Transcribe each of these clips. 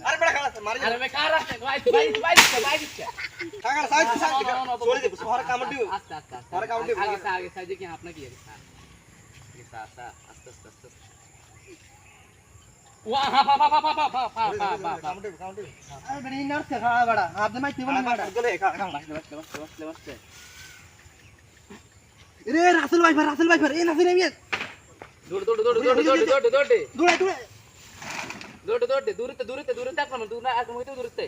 अरे बड़ा खा रहा था मारे अरे मैं खा रहा था भाई भाई भाई भाई পা পা পা পা পা পা আরে বেটা এই নার্স খা খাড়াই না বেটা অন্তি অবস্থা রাসেল ভাই ফেললে আমি তো ঘর থেকে বাদ দিছি না ও আমার কি ফেসবুকে এক ঢুকলে অবস্থা ফেসবুক মানে রাসেল ভাই ফেললে বার হয়ে যায় না এই লেজটা কি দে ওই হাম হাম পাসো খারা খারা আরে বেটা খাড়া মারি আরে ভাই খারা ভাই ভাই ভাই ভাই দিচ্ছে খাড়া সাইড সাইড চলে যাবে সহারে কামড় দিও আস্তে আস্তে আস্তে আরে কাউন্টে আগে সা আগে সা দেখি আপনার কি আগে সা আগে সা সা আস্তে আস্তে আস্তে আস্তে ওয়া হা পা পা পা পা পা পা পা পা পা পা আরে বেটা এই নার্স খাড়া বেটা হাত মাই তুই বলি বেটা বাসলে বাসলে বাসলে বাসলে রে রাসেল ভাই রাসেল ভাই এই নাসির এমিয়ে দৌড় দৌড় দৌড় দৌড় দৌড় দৌড় দৌড় দূরে দূরে দৌড় দৌড় দূরতে দূরতে দূরতে আক্রমণ দূর না আক্রমণ হইতে দূরতে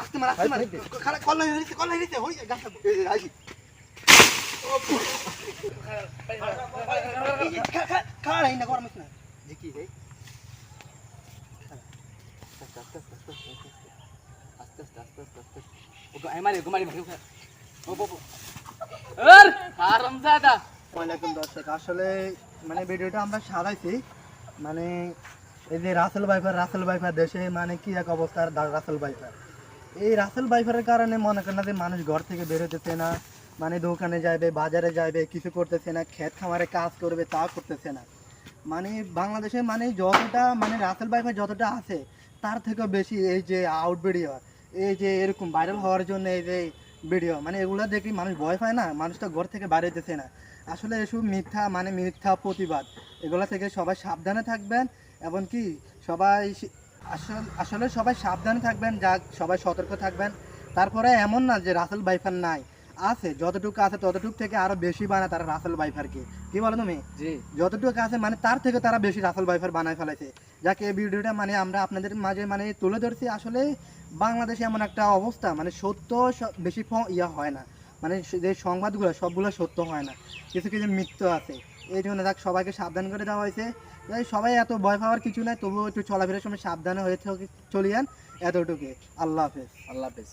আসতে মার আসতে মার। খাড়া কল নাই হইছে কল নাই হইছে হই গাছ আইছি খাড়া এই না গরম না। দেখি রে? আস্তে আস্তে আস্তে আস্তে আস্তে আস্তে আস্তে। আস্তে আস্তে ও গুমারি মারি ও ও আর হারামজাদা। ওয়ালাইকুম দর্শক আসলে মানে ভিডিওটা আমরা সাজাইছি। মানে এই যে রাসেল বাইফার রাসেল বাইফার দেশে মানে কি এক অবস্থার রাসেল বাইফার এই রাসেল বাইফারের কারণে মনে করেন না যে মানুষ ঘর থেকে বেরোতেছে না মানে দোকানে যাবে বাজারে যাবে কিছু করতেছে না, ক্ষেত খামারে কাজ করবে, তা করতেছে না। মানে বাংলাদেশে মানে যতটা মানে রাসেল বাইফার যতটা আছে, তার থেকেও বেশি এই যে আউট ভিডিও এই যে এরকম ভাইরাল হওয়ার জন্য এই যে ভিডিও মানে এগুলো দেখি মানুষ ভয় পায় না মানুষটা ঘর থেকে বাইরে যেতেছে না। আসলে এসব মিথ্যা মানে মিথ্যা প্রতিবাদ, এগুলো থেকে সবাই সাবধানে থাকবেন, এবং কি সবাই আসল সবাই সাবধানে থাকবেন যা সবাই সতর্ক থাকবেন। তারপরে এমন না যে রাসেল বাইফার নাই। আছে যতটুকু আছে ততটুকু থেকে আরও বেশি বানায় তারা রাসেল বাইফারকে। কি বলো তুমি? জি। যতটুকু আছে মানে তার থেকে তারা বেশি রাসেল বাইফার বানায় ফেলেছে। যাকে এই ভিডিওটা মানে আমরা আপনাদের মাঝে মানে তুলে ধরছি। আসলে বাংলাদেশে এমন একটা অবস্থা মানে সত্য বেশি ইয়া হয় না। মানে যে সংবাদগুলো, সবগুলো সত্য হয় না। কিছু কিছু মৃত্যু আছে। এই জন্য দেখ সবাইকে সাবধান করে দেওয়া হয়েছে। তাই সবাই এত ভয় পাওয়ার কিছু নাই, তবুও একটু চলাফেরার সময় সাবধানে হয়ে চলিয়ান। এতটুকু আল্লাহ হাফেজ। আল্লাহ হাফেজ।